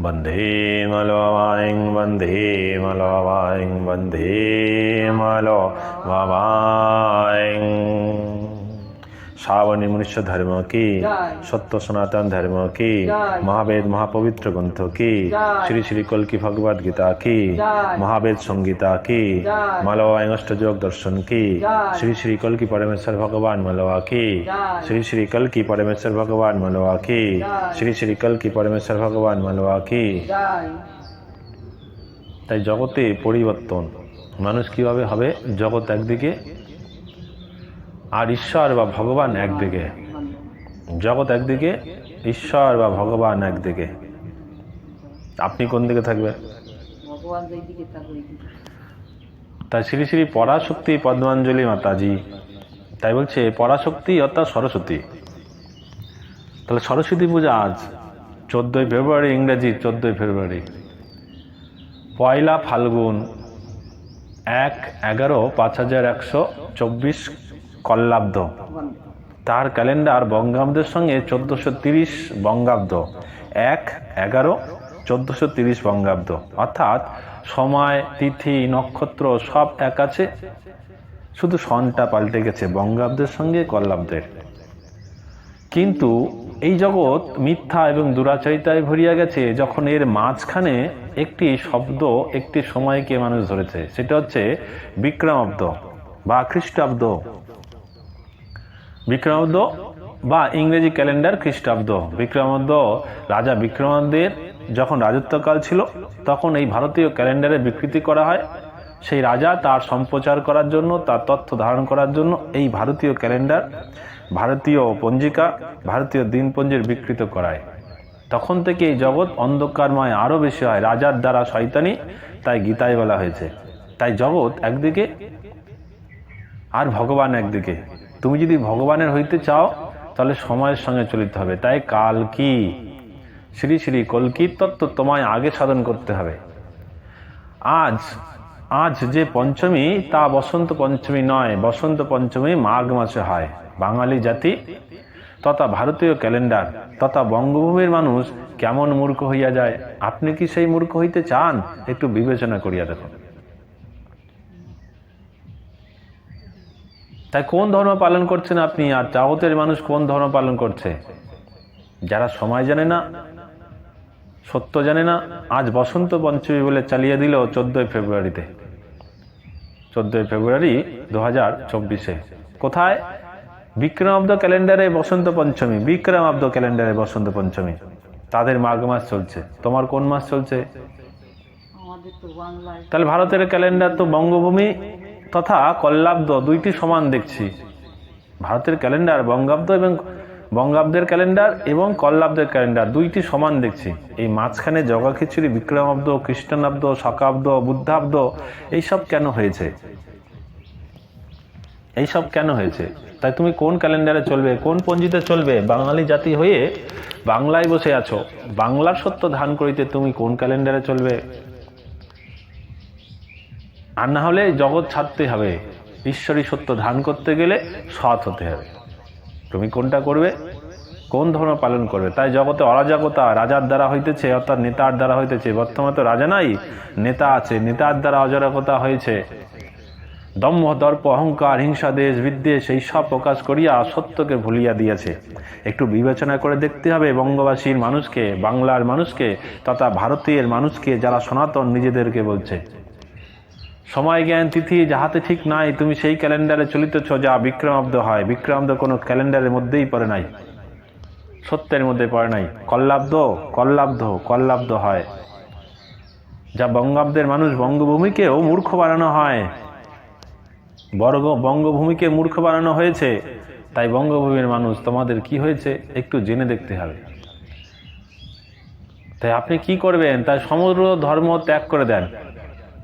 बन्धे मलो वायिं बन्धे मलो वायिं बन्धे मलो वायिं শ্রাবণী মনুষ্য ধর্ম কি? সত্য সনাতন ধর্ম কি? মহাবেদ মহাপবিত্র গ্রন্থ কি? শ্রী শ্রী কল্কি ভগবদ গীতা কি? মহাবেদ সংগীতা কি। মালবা অষ্টযোগ দর্শন কি? শ্রী শ্রী কল্কি পরমেশ্বর ভগবান মালবা কি? শ্রী শ্রী কল্কি পরমেশ্বর ভগবান মালবা কি? শ্রী শ্রী কল্কি পরমেশ্বর ভগবান মালবা কি? তাই জগতে পরিবর্তন মানুষ কীভাবে হবে? জগৎ একদিকে আর ঈশ্বর বা ভগবান একদিকে। জগৎ একদিকে ঈশ্বর বা ভগবান একদিকে। আপনি কোন দিকে থাকবে তাই শ্রী শ্রী পরাশক্তি পদ্মাঞ্জলি মাতাজি তাই বলছে পরাশক্তি অর্থাৎ সরস্বতী। তাহলে সরস্বতী পূজা আজ চোদ্দোই ফেব্রুয়ারি ইংরেজি চোদ্দোই ফেব্রুয়ারি। পয়লা ফাল্গুন এক এগারো পাঁচ হাজার একশো চব্বিশ কল্লাব্দ তার ক্যালেন্ডার বঙ্গাব্দের সঙ্গে চোদ্দোশো তিরিশ বঙ্গাব্দ। এক, এগারো, চোদ্দোশো তিরিশ বঙ্গাব্দ। অর্থাৎ সময়, তিথি, নক্ষত্র সব এক আছে। শুধু সনটা পাল্টে গেছে বঙ্গাব্দের সঙ্গে কল্লাব্দের। কিন্তু এই জগৎ মিথ্যা এবং দুরাচারিতায় ভরিয়া গেছে যখন এর মাঝখানে একটি শব্দ একটি সময়কে মানুষ ধরেছে। সেটা হচ্ছে বিক্রমাব্দ বা খ্রিস্টাব্দ। বিক্রমাব্দ বা ইংরেজি ক্যালেন্ডার খ্রিস্টাব্দ। বিক্রমাব্দ রাজা বিক্রমাব্দের যখন রাজত্বকাল ছিল, তখন এই ভারতীয় ক্যালেন্ডারে বিকৃতি করা হয়। সেই রাজা তার সম্প্রচার করার জন্য, তার তথ্য ধারণ করার জন্য এই ভারতীয় ক্যালেন্ডার, ভারতীয় পঞ্জিকা, ভারতীয় দিনপঞ্জির বিকৃত করায়। তখন থেকে এই জগৎ অন্ধকারময় আরও বেশি হয়। রাজার দ্বারা শয়তানি, তাই গীতায় বলা হয়েছে। তাই জগৎ একদিকে আর ভগবান একদিকে। তুমি যদি ভগবানের হইতে চাও, তাহলে সময়ের সঙ্গে চলিতে হবে। তাই কাল কি? শ্রী শ্রী কলকির তত্ত্ব তোমায় আগে সাধন করতে হবে। আজ আজ যে পঞ্চমী, তা বসন্ত পঞ্চমী নয়, বসন্ত পঞ্চমী মাঘ মাসে হয়। বাঙালি জাতি, তথা ভারতীয় ক্যালেন্ডার, তথা বঙ্গভূমির মানুষ কেমন মূর্খ হইয়া যায়? আপনি কি সেই মূর্খ হইতে চান? একটু বিবেচনা করিয়া দেখুন তাই কোন ধর্ম পালন করছেন আপনি? আর জগতের মানুষ কোন ধর্ম পালন করছে? যারা সময় জানে না সত্য জানে না আজ বসন্ত পঞ্চমী বলে চালিয়ে দিল চোদ্দোই ফেব্রুয়ারিতে। চোদ্দোই ফেব্রুয়ারি দু হাজার চব্বিশে। কোথায়? বিক্রম বিক্রমাব্দ ক্যালেন্ডারে বসন্ত পঞ্চমী। বিক্রম বিক্রমাব্দ ক্যালেন্ডারে বসন্ত পঞ্চমী। তাদের মাঘ মাস চলছে। তোমার কোন মাস চলছে? তাহলে ভারতের ক্যালেন্ডার তো বঙ্গভূমি। তথা কল্লাব্দ দুইটি সমান দেখছি। ভারতের ক্যালেন্ডার, বঙ্গাব্দ এবং বঙ্গাব্দের ক্যালেন্ডার এবং কল্লাব্দের ক্যালেন্ডার দুইটি সমান দেখছি। এই মাঝখানে জগা খিচুড়ি বিক্রমাব্দ খ্রিস্টানাব্দ শকাব্দ, বুদ্ধাব্দ, এইসব কেন হয়েছে? এইসব কেন হয়েছে? তাই তুমি কোন ক্যালেন্ডারে চলবে, কোন পঞ্জিতে চলবে? বাঙালি জাতি হয়ে বাংলায় বসে আছো। বাংলার সত্য ধান করিতে তুমি কোন ক্যালেন্ডারে চলবে? আর না হলে জগৎ ছাড়তে হবে। ঈশ্বরী সত্য ধান করতে গেলে সৎ হতে হবে। তুমি কোনটা করবে? কোন ধর্ম পালন করবে? তাই জগতে অরাজকতা রাজার দ্বারা হইতেছে, অর্থাৎ নেতার দ্বারা হইতেছে। বর্তমানে তো রাজা নাই, নেতা আছে, নেতার দ্বারা অরাজকতা হয়েছে। দম্ভ, দর্প, অহংকার, হিংসা, দেশ, বিদ্বেষ, এই সব প্রকাশ করিয়া সত্যকে ভুলিয়া দিয়েছে। একটু বিবেচনা করে দেখতে হবে বঙ্গবাসীর মানুষকে, বাংলার মানুষকে, তথা ভারতীয় মানুষকে, যারা সনাতন নিজেদেরকে বলছে। সময় জ্ঞান তিথি যাহাতে ঠিক নাই, তুমি সেই ক্যালেন্ডারে চলিতেছ যা বিক্রমাব্দ হয়। বিক্রমাব্দ কোনো ক্যালেন্ডারের মধ্যেই পড়ে নাই। সত্যের মধ্যে পড়ে নাই। কল্লাব্দ, কল্লাব্ধ কল্লাব্ধ হয়। যা বঙ্গাব্দের মানুষ বঙ্গভূমিকেও মূর্খ বানানো হয়। বর্গ, বঙ্গভূমিকে মূর্খ বানানো হয়েছে। তাই বঙ্গভূমির মানুষ, তোমাদের কি হয়েছে? একটু জেনে দেখতে হবে। তাই আপনি কি করবেন? তাই সমগ্র ধর্ম ত্যাগ করে দেন।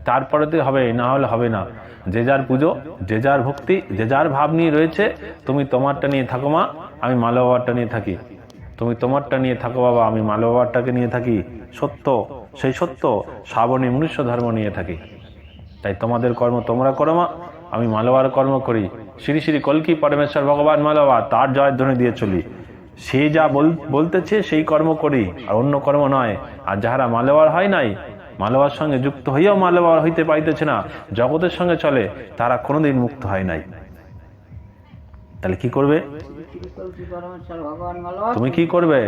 তারপরেতে হবে, না হলে হবে না। যে যার পুজো, যে যার ভক্তি, যে যার ভাব নিয়ে রয়েছে, তুমি তোমারটা নিয়ে থাকো মা, আমি মালো বাবারটা নিয়ে থাকি। তুমি তোমারটা নিয়ে থাকো বাবা, আমি মালো বাবারটাকে নিয়ে থাকি। সত্য, সেই সত্য, শ্রাবণী মনুষ্য ধর্ম নিয়ে থাকি। তাই তোমাদের কর্ম তোমরা করো মা, আমি মালবার কর্ম করি। শ্রী শ্রী কলকি পরমেশ্বর ভগবান মালবা তার জয়ধ্বনি দিয়ে চলি। সে যা বল- বলতেছে, সেই কর্ম করি, আর অন্য কর্ম নয়। আর যাহারা মালবার হয় নাই মালবার সঙ্গে যুক্ত হইয়াও মালবার হইতে পাইতেছে না। জগতের সঙ্গে চলে, তারা কোনোদিন মুক্ত হয় নাই। তাহলে কি করবে? তুমি কি করবে?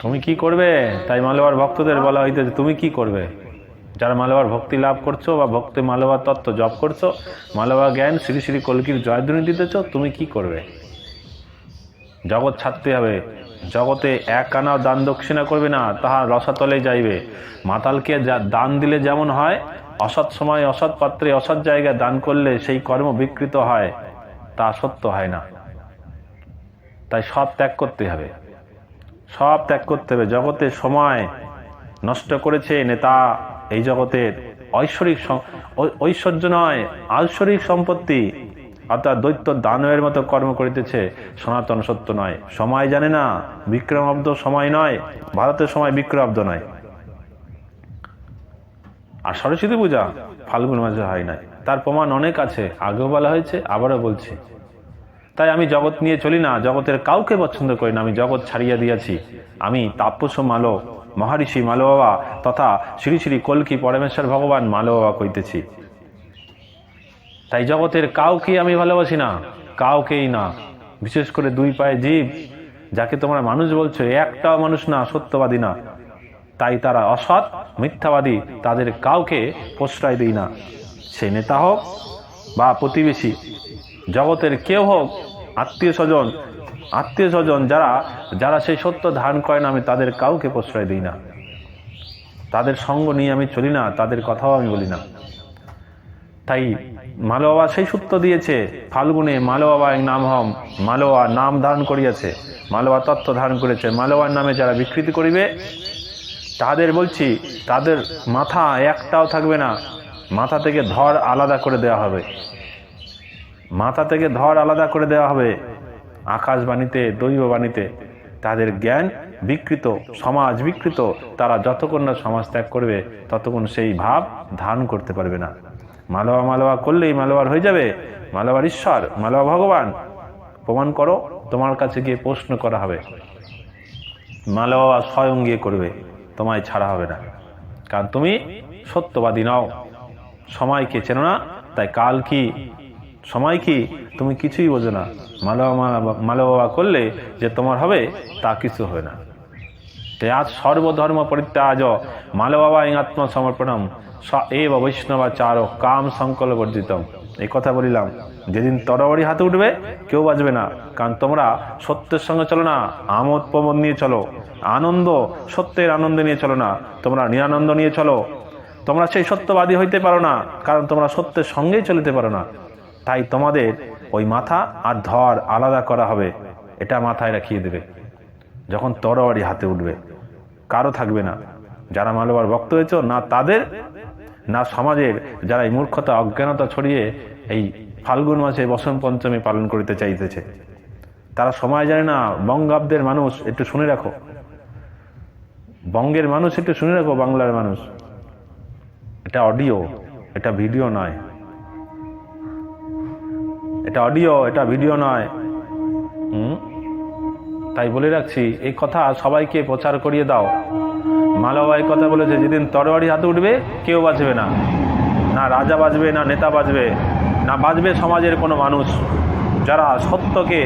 তুমি কি করবে? তাই মালবার ভক্তদের বলা হইতেছে, তুমি কি করবে? যারা মালবার ভক্তি লাভ করছ বা ভক্তি মালবার তত্ত্ব জপ করছ মালবা জ্ঞান শ্রী শ্রী কলকির জয়ধ্বনি দিতেছ, তুমি কি করবে? জগৎ ছাড়তে হবে। জগতে এক আনাও দান দক্ষিণা করবে না, তাহা রসাতলে যাইবে। মাতালকে দান দিলে যেমন হয়, অসৎ সময় অসৎ পাত্রে অসৎ জায়গায় দান করলে সেই কর্ম বিকৃত হয়, তা সত্য হয় না। তাই সব ত্যাগ করতে হবে। সব ত্যাগ করতে হবে। জগতে সময় নষ্ট করেছে নেতা এই জগতের। ঐশ্বরিক ঐশ্বর্য নয় ঐশ্বরিক সম্পত্তি অর্থাৎ দৈত্য দানবের মতো কর্ম করিতেছে, সনাতন সত্য নয়। সময় জানে না বিক্রমাব্দ সময় নয়, ভারতের সময় বিক্রমাব্দ নয়। আর সরস্বতী পূজা ফাল্গুন মাসে হয় নাই। তার প্রমাণ অনেক আছে, আগেও বলা হয়েছে, আবারও বলছি। তাই আমি জগৎ নিয়ে চলি না, জগতের কাউকে পছন্দ করি না, আমি জগৎ ছাড়িয়া দিয়াছি। আমি তাপস মালো, মহারিষি মালো বাবা, তথা শ্রী শ্রী কলকি পরমেশ্বর ভগবান মালো বাবা কইতেছি। তাই জগতের কাউকে আমি ভালোবাসি না, কাউকেই না। বিশেষ করে দুই পায়ে জীব, যাকে তোমরা মানুষ বলছো একটাও মানুষ না, সত্যবাদী না। তাই তারা অসৎ, মিথ্যাবাদী, তাদের কাউকে প্রশ্রয় দিই না। সে নেতা হোক বা প্রতিবেশী, জগতের কেউ হোক, আত্মীয় স্বজন আত্মীয় স্বজন যারা যারা সেই সত্য ধারণ করে না, আমি তাদের কাউকে প্রশ্রয় দিই না। তাদের সঙ্গ নিয়ে আমি চলি না, তাদের কথাও আমি বলি না। তাই মালোবাবা সেই সূত্র দিয়েছে, ফাল্গুনে মালোবাবা এক নাম হম মালোয়া নাম ধারণ করিয়াছে মালোয়া তত্ত্ব ধারণ করেছে মালোয়ার নামে যারা বিকৃতি করিবে, তাদের বলছি, তাদের মাথা একটাও থাকবে না, মাথা থেকে ধর আলাদা করে দেওয়া হবে। মাথা থেকে ধর আলাদা করে দেওয়া হবে, আকাশবাণীতে, দৈববাণীতে, তাদের জ্ঞান বিকৃত, সমাজ বিকৃত, তারা যতক্ষণ না সমাজ ত্যাগ করবে, ততক্ষণ সেই ভাব ধারণ করতে পারবে না। মালবা মালবা করলেই মালবার হয়ে যাবে। মালবার ঈশ্বর মালবা ভগবান। প্রমাণ করো, তোমার কাছে গিয়ে প্রশ্ন করা হবে। মালবা স্বয়ং গিয়ে করবে, তোমায় ছাড়া হবে না। কারণ তুমি সত্যবাদী নও। সময়কে চেনো না, তাই কাল কি, সময় কি, তুমি কিছুই বোঝো না। মালবা মালবা করলে যে তোমার হবে, তা কিছু হবে না। তাই আজ সর্বধর্ম পরিত্যাজ মালবাবা আত্মসমর্পণম স এব বৈষ্ণবাচার কাম সংকল্প বর্জিতম এই কথা বলিলাম, যেদিন তরবারি হাতে উঠবে, কেউ বাজবে না, কারণ তোমরা সত্যের সঙ্গে চলো না, আমোদ প্রমোদ নিয়ে চলো, আনন্দ সত্যের আনন্দ নিয়ে চলো না, তোমরা নিরানন্দ নিয়ে চলো। তোমরা সেই সত্যবাদী হইতে পারো না, কারণ তোমরা সত্যের সঙ্গেই চলিতে পারো না। তাই তোমাদের ওই মাথা আর ধর আলাদা করা হবে, এটা মাথায় রাখিয়ে দেবে। যখন তরবারি হাতে উঠবে, কারও থাকবে না। যারা মালবার ভক্ত হয়েছ, না তাদের না সমাজের যারা এই মূর্খতা, অজ্ঞানতা ছড়িয়ে এই ফাল্গুন মাসে বসন্ত পঞ্চমী পালন করিতে চাইতেছে, তারা সময় জানে না, বঙ্গাব্দের মানুষ, একটু শুনে রাখো। বঙ্গের মানুষ, একটু শুনে রাখো, বাংলার মানুষ। এটা অডিও, এটা ভিডিও নয়। এটা অডিও, এটা ভিডিও নয়। তাই বলে রাখছি, এই কথা সবাইকে প্রচার করিয়ে দাও। মালাবাই কথা বলেছে, যেদিন তরবারি হাতে উঠবে, কেউ বাঁচবে না। না রাজা বাঁচবে, না নেতা বাঁচবে, না বাঁচবে সমাজের কোনো মানুষ। যারা সত্যকে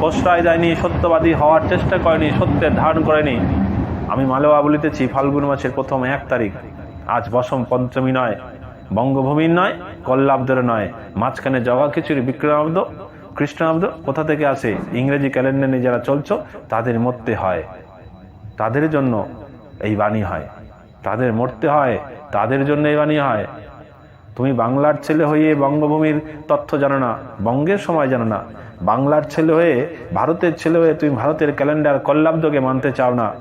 প্রশ্রয় দেয়নি, সত্যবাদী হওয়ার চেষ্টা করেনি, সত্যের ধারণ করেনি। আমি মালবা বলিতেছি, ফাল্গুন মাসের প্রথম এক তারিখ। আজ বসম পঞ্চমী নয়, বঙ্গভূমির নয়, কল্লাব্দের নয়। মাঝখানে জগা খিচুড়ি, বিক্রমাব্দ, কৃষ্ণাব্দ, কোথা থেকে আসে? ইংরেজি ক্যালেন্ডার নিয়ে যারা চলছ, তাদের মধ্যে হয়। তাদের জন্য এই বাণী হয়। তাদের মরতে হয়, তাদের জন্য এই বাণী হয়। তুমি বাংলার ছেলে হয়ে বঙ্গভূমির তথ্য জানো না, বঙ্গের সময় জানো না। বাংলার ছেলে হয়ে, ভারতের ছেলে হয়ে তুমি ভারতের ক্যালেন্ডার কল্লাব্দকে মানতে চাও না।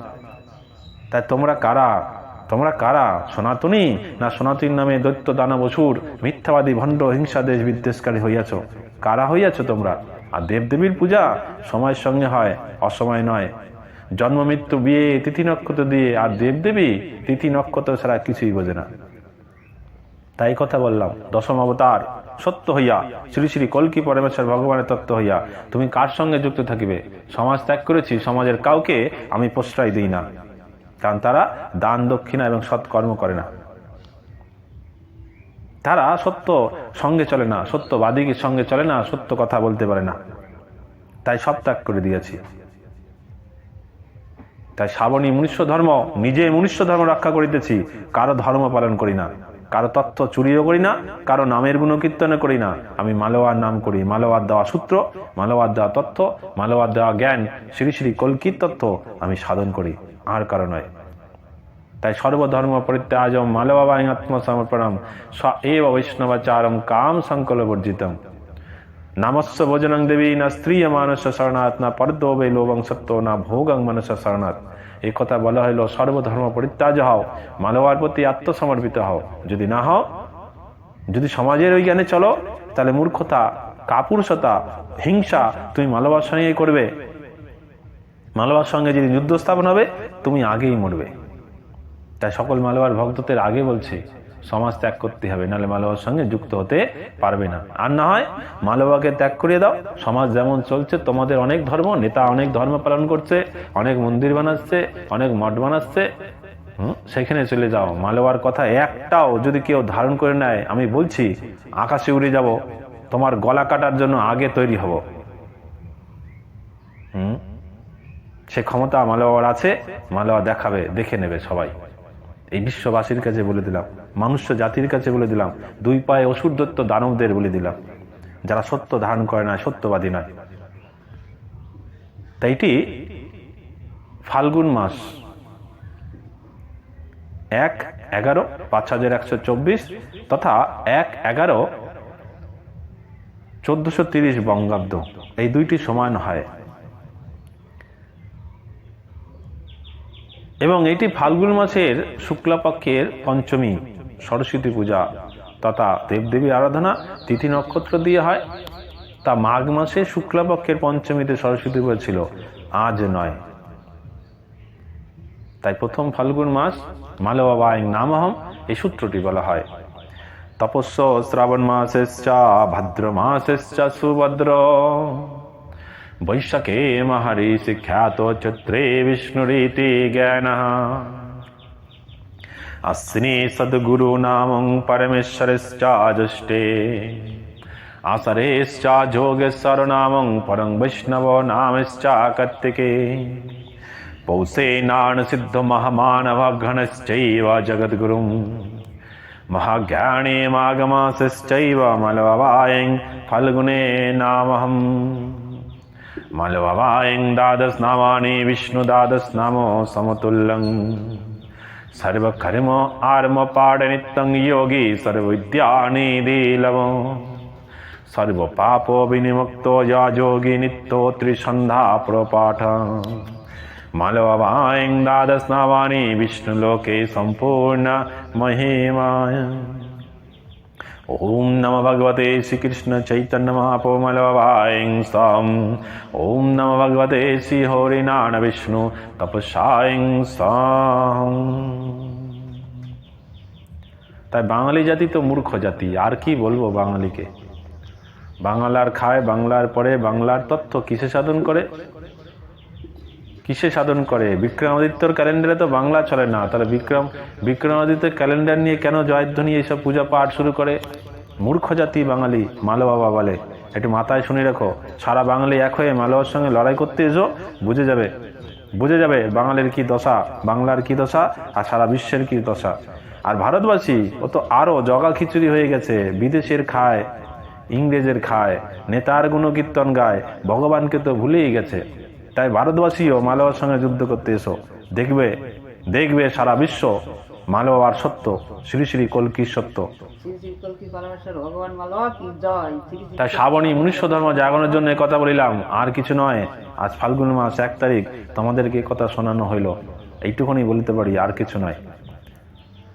তাই তোমরা কারা? তোমরা কারা? সনাতনী না সনাতন নামে দৈত্য দানব অসুর, মিথ্যাবাদী, ভণ্ড, হিংসা দেশ বিদ্বেষকারী হইয়াছ? কারা হইয়াছ তোমরা? আর দেবদেবীর পূজা সময়ের সঙ্গে হয়, অসময় নয়। জন্ম, মৃত্যু, বিয়ে, তিথি নক্ষত্র দিয়ে আর দেবদেবী তিথি নক্ষত্র ছাড়া কিছুই বোঝে না। তাই কথা বললাম, দশম অবতার, সত্য হইয়া, শ্রী শ্রী কল্কি পরমেশ্বর ভগবানের তত্ত্ব হইয়া তুমি কার সঙ্গে যুক্ত থাকিবে? সমাজ ত্যাগ করেছি, সমাজের কাউকে আমি প্রশ্রয় দিই না। কারণ তারা দান, দক্ষিণা এবং সৎকর্ম করে না। তারা সত্য সঙ্গে চলে না সত্যবাদীর সঙ্গে চলে না, সত্য কথা বলতে পারে না। তাই সব ত্যাগ করে দিয়েছি। তাই শ্রাবণী মনুষ্য ধর্ম নিজে মনুষ্য ধর্ম রক্ষা করিতেছি, কারও ধর্ম পালন করি না। কারও তত্ত্ব চুরিও করি না, কারও নামের গুণকীর্তনও করি না। আমি মালোয়ার নাম করি, মালোয়ার দেওয়া সূত্র, মালোয়ার দেওয়া তত্ত্ব, মালোয়ার দেওয়া জ্ঞান, শ্রী শ্রী কল্কির তত্ত্ব আমি সাধন করি, আর কারও নয়। তাই সর্বধর্ম পরিত্যাজম মালবাবা আত্মসমর্পণম স এব বৈষ্ণবাচারম কাম সংকলবর্জিতম। নামস্য ভোজনং দেবী না স্ত্রী মানস শরণাৎ না বে লোভং সত্য না ভোগং মানস শরণাৎ এই কথা বলা হইল সর্বধর্ম পরিত্যাজ হও, মানবার প্রতি আত্মসমর্পিত হও। যদি না হও, যদি সমাজের ওই জ্ঞানে চলো, তাহলে মূর্খতা, কাপুরুষতা, হিংসা তুমি মালবার সঙ্গে করবে। মালবার সঙ্গে যদি যুদ্ধ স্থাপন হবে, তুমি আগেই মরবে। তাই সকল মালবার ভক্তদের আগে বলছি সমাজ ত্যাগ করতে হবে, নাহলে মালবার সঙ্গে যুক্ত হতে পারবে না। আর না হয় মালবাকে ত্যাগ করিয়ে দাও, সমাজ যেমন চলছে, তোমাদের অনেক ধর্ম, নেতা অনেক ধর্ম পালন করছে, অনেক মন্দির বানাচ্ছে, অনেক মঠ বানাচ্ছে সেখানে চলে যাও। মালবার কথা একটাও যদি কেউ ধারণ করে নেয়, আমি বলছি, আকাশে উড়ে যাব, তোমার গলা কাটার জন্য আগে তৈরি হব। হুম? সে ক্ষমতা মালবার আছে মালবা দেখাবে, দেখে নেবে সবাই। এই বিশ্ববাসীর কাছে বলে দিলাম, মনুষ্য জাতির কাছে বলে দিলাম, দুই পায়ে অসুর দত্ত দানবদের বলে দিলাম। যারা সত্য ধারণ করে না সত্যবাদী নয়। তাই এটি ফাল্গুন মাস। এক এগারো পাঁচ হাজার একশো চব্বিশ তথা এক এগারো চোদ্দশো তিরিশ বঙ্গাব্দ। এই দুইটি সমান হয়। এবং এটি ফাল্গুন মাসের শুক্লাপক্ষের পঞ্চমী, সরস্বতী পূজা। তথা দেবদেবী আরাধনা, তিথি নক্ষত্র দিয়ে হয়। তা মাঘ মাসে শুক্লাপক্ষের পঞ্চমীতে সরস্বতী পূজা ছিল, আজ নয়। তাই প্রথম ফাল্গুন মাস মালবাবায় নামহম, এই সূত্রটি বলা হয়। তপস্য শ্রাবণ মাসেশ্চ, ভাদ্র মাসেশ্চ, সুভদ্র। वैशके महर्षि ख्यातो चित्रे विष्णुरीति ज्ञानः। अस्विनी सद्गुरुनामं परमेश्वरिश्चाजुष्टे। आसरेश्चाजोगेश्वरनामं परं वैष्णवो नामश्चाकत्तिके पौषे नाणसिद्धमहमानवघनश्चैव जगद्गुरुं महाज्ञाने माघमासिश्चैव मलववायङ् फल्गुणे नामहम्। मलववायं द्वादशनामानि विष्णुद्वादशनामो समतुल्यम्। सर्वकर्म आर्मपाडनित्यं योगी सर्वविद्यानिधिलव सर्वपापो विनिमुक्तो या योगी नित्यो त्रिसन्धा प्रपाठ। मलवायं द्वादशनामानि विष्णुलोके सम्पूर्ण महिमाय ॐ नमो भगवते श्रीकृष्ण चैतन्य महापोमलवायं सम् ॐ नमो भगवते श्रीहरिनारायण विष्णु তপস্যায়ং সম তাই বাঙালি জাতি তো মূর্খ জাতি আর কি বলবো বাঙালিকে বাংলার খায় বাংলার পরে বাংলার তথ্য কিসে সাধন করে কিসে সাধন করে? বিক্রমাদিত্যর ক্যালেন্ডারে তো বাংলা চলে না। তাহলে বিক্রম, বিক্রমাদিত্যের ক্যালেন্ডার নিয়ে কেন জয়ধ্বনি এইসব পূজা পাঠ শুরু করে? মূর্খ জাতি বাঙালি মালো বাবা বলে। একটু মাথায় শুনে রাখো। সারা বাঙালি এক হয়ে মালোয়ার সঙ্গে লড়াই করতে এসো, বুঝে যাবে। বুঝে যাবে বাঙালির কি দশা, বাংলার কি দশা, আর সারা বিশ্বের কি দশা। আর ভারতবাসী, ও তো আরও জগা খিচুড়ি হয়ে গেছে। বিদেশের খায়, ইংরেজের খায়, নেতার গুণকীর্তন গায়, ভগবানকে তো ভুলেই গেছে। তাই ভারতবাসীও মালবার সঙ্গে যুদ্ধ করতে এসো। দেখবে দেখবে সারা বিশ্ব মালবার সত্য শ্রী শ্রী কলকির সত্য। তাই শ্রাবণী মনুষ্য ধর্ম জাগরণের জন্য কথা বলিলাম। আর কিছু নয় আজ ফাল্গুন মাস এক তারিখ তোমাদেরকে কথা শোনানো হইল। এইটুকুনি বলতে পারি আর কিছু নয়।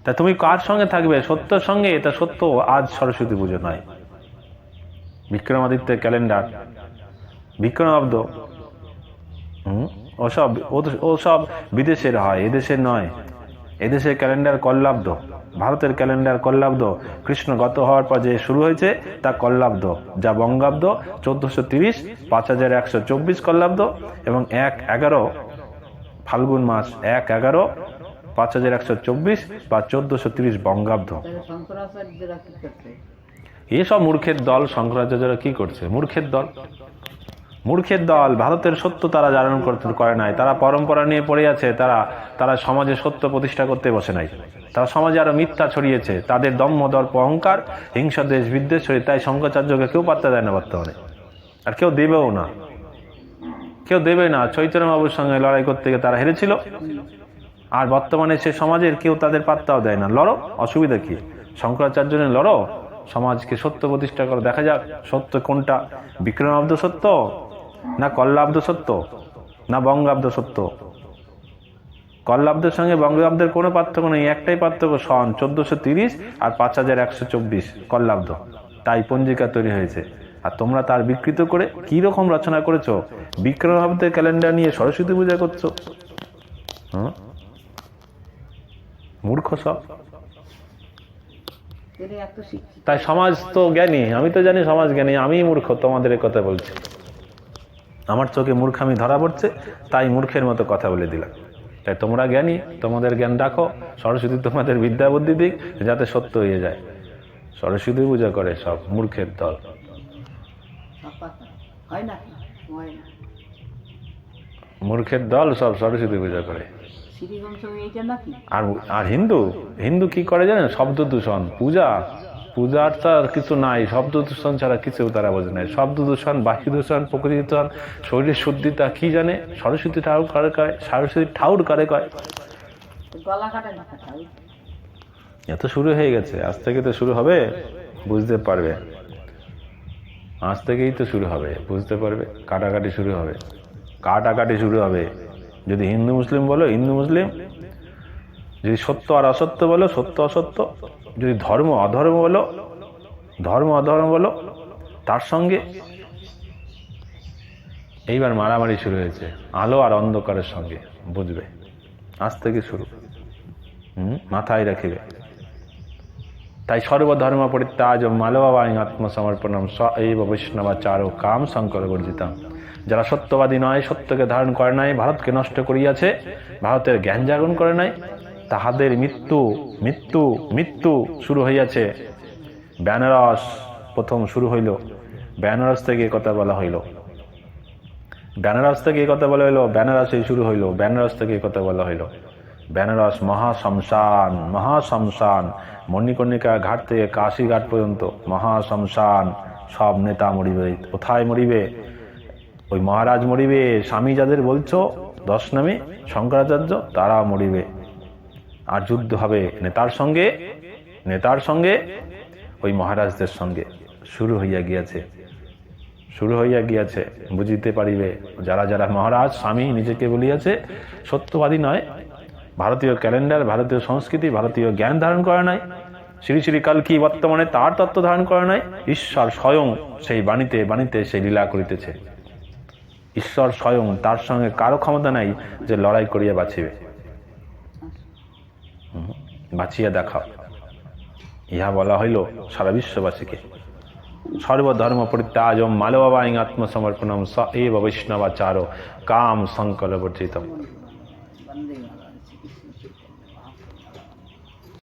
তা তুমি কার সঙ্গে থাকবে? সত্যর সঙ্গে? তা সত্য আজ সরস্বতী পুজো নয়। বিক্রমাদিত্যের ক্যালেন্ডার। বিক্রমাব্দ হুম? ওসব ওসব বিদেশের হয় এদেশের নয়। এদেশের ক্যালেন্ডার কল্লাব্দ ভারতের ক্যালেন্ডার কল্লাব্দ কৃষ্ণ গত হওয়ার পর যে শুরু হয়েছে তা কল্লাব্দ যা বঙ্গাব্দ চোদ্দোশো তিরিশ পাঁচ হাজার একশো চব্বিশ কল্লাব্দ এবং এক এগারো ফাল্গুন মাস এক এগারো পাঁচ হাজার একশো চব্বিশ বা চোদ্দোশো তিরিশ বঙ্গাব্দ। এসব মূর্খের দল শঙ্করাচার্যরা কি করছে? মূর্খের দল। মূর্খের দল, ভারতের সত্য তারা জারণ করতে করে নাই। তারা পরম্পরা নিয়ে পড়ে আছে, তারা তারা সমাজে সত্য প্রতিষ্ঠা করতে বসে নাই। তারা সমাজে আরও মিথ্যা ছড়িয়েছে, তাদের দম্ভ, দর্প, অহংকার, হিংসা, দেশ বিদ্বেষ ছড়িয়ে তাই শঙ্করাচার্যকে কেউ পাত্তা দেয় না বর্তমানে। আর কেউ দেবেও না। কেউ দেবে না। চৈতন্য বাবুর সঙ্গে লড়াই করতে গিয়ে তারা হেরেছিল। আর বর্তমানে সে সমাজের কেউ তাদের পাত্তাও দেয় না। লড়ো, অসুবিধা কি? শঙ্করাচার্য লড়ো। সমাজকে সত্য প্রতিষ্ঠা করে। দেখা যাক সত্য কোনটা। বিক্রমাব্দ সত্য না কল্লাব্দ সত্য? না বঙ্গাব্দ সত্য? কল্লাব্দের সঙ্গে বঙ্গাব্দের কোনো পার্থক্য নেই। একটাই পার্থক্য সন চোদ্দশো তিরিশ আর পাঁচ হাজার একশো চব্বিশ কল্লাব্দ। তাই পঞ্জিকা তৈরি হয়েছে। আর তোমরা তার বিকৃত করে কি রকম রচনা করেছ? বিক্রমাব্দের ক্যালেন্ডার নিয়ে সরস্বতী পূজা করছ। মূর্খ সব। তাই সমাজ তো জ্ঞানী। আমি তো জানি সমাজ জ্ঞানী। আমি মূর্খ তোমাদের কথা বলছি। আমার চোখে মূর্খামি ধরা পড়ছে তাই মূর্খের মতো কথা বলে দিলাম। তাই তোমরা জ্ঞানী তোমাদের জ্ঞান রাখো সরস্বতী তোমাদের বিদ্যা বুদ্ধি দিক যাতে সত্য হয়ে যায়। সরস্বতী পূজা করে সব মূর্খের দল। মূর্খের দল সব সরস্বতী পূজা করে। আর আর হিন্দু? হিন্দু কি করে জানেন? শব্দ দূষণ পূজা। পূজার তো আর কিছু নাই শব্দ দূষণ ছাড়া কিছু তারা বোঝে নাই শব্দ দূষণ বাহ্য দূষণ প্রকৃতি দূষণ শরীরের শুদ্ধিতা কি জানে? সরস্বতী ঠাকুর কারে কয়? সরস্বতী ঠাউর কারে কয়? এত শুরু হয়ে গেছে আজ থেকে তো শুরু হবে বুঝতে পারবে। আজ থেকেই তো শুরু হবে বুঝতে পারবে কাটাকাটি শুরু হবে। কাটাকাটি শুরু হবে। যদি হিন্দু মুসলিম বলো হিন্দু মুসলিম যদি সত্য আর অসত্য বলো, সত্য অসত্য। যদি ধর্ম অধর্ম বলো, ধর্ম অধর্ম বলো, তার সঙ্গে এইবার মারামারি শুরু হয়েছে, আলো আর অন্ধকারের সঙ্গে, বুঝবে? আজ থেকে শুরু। হুম? মাথায় রাখিবে। তাই সর্বধর্ম পরিত্যাজ মালবাবাই আত্মসমর্পণম স এই বৈষ্ণবাচার ও কাম শঙ্কর বর্জিতাম। যারা সত্যবাদী নয়, সত্যকে ধারণ করে নাই, ভারতকে নষ্ট করিয়াছে, ভারতের জ্ঞান জাগরণ করে নাই তাহাদের মৃত্যু মৃত্যু মৃত্যু শুরু হইয়াছে। বেনারস প্রথম শুরু হইল। বেনারস থেকে কথা বলা হইল। বেনারস থেকে কথা বলা হইল, বেনারসেই শুরু হইল। বেনারস থেকে কথা বলা হইল। বেনারস মহাশমশান মহাশমশান, মণিকর্ণিকা ঘাট থেকে কাশী ঘাট পর্যন্ত মহাশমশান, সব নেতা মরিবে। কোথায় মরিবে? ওই মহারাজ মরিবে। স্বামী যাদের বলছো, দশ নামে শঙ্করাচার্য তারা মরিবে। আর যুদ্ধ হবে নেতার সঙ্গে নেতার সঙ্গে, ওই মহারাজদের সঙ্গে। শুরু হইয়া গিয়াছে। শুরু হইয়া গিয়াছে। বুঝিতে পারিবে, যারা যারা মহারাজ, স্বামী নিজেকে বলিয়াছে, সত্যবাদী নয়। ভারতীয় ক্যালেন্ডার, ভারতীয় সংস্কৃতি, ভারতীয় জ্ঞান ধারণ করে নাই। শ্রী শ্রী কালকি বর্তমানে তার তত্ত্ব ধারণ করে নাই। ঈশ্বর স্বয়ং সেই বাণীতে বাণীতে সেই লীলা করিতেছে। ঈশ্বর স্বয়ং তার সঙ্গে কারও ক্ষমতা নাই যে লড়াই করিয়া বাঁচিবে। বাঁচিয়া দেখাও। ইহা বলা হইল সারা বিশ্ববাসীকে। সর্বধর্ম পরিত্যাজম মালবাবাই আত্মসমর্পণম স এব বৈষ্ণবাচার কাম সংকলবর্জিতম।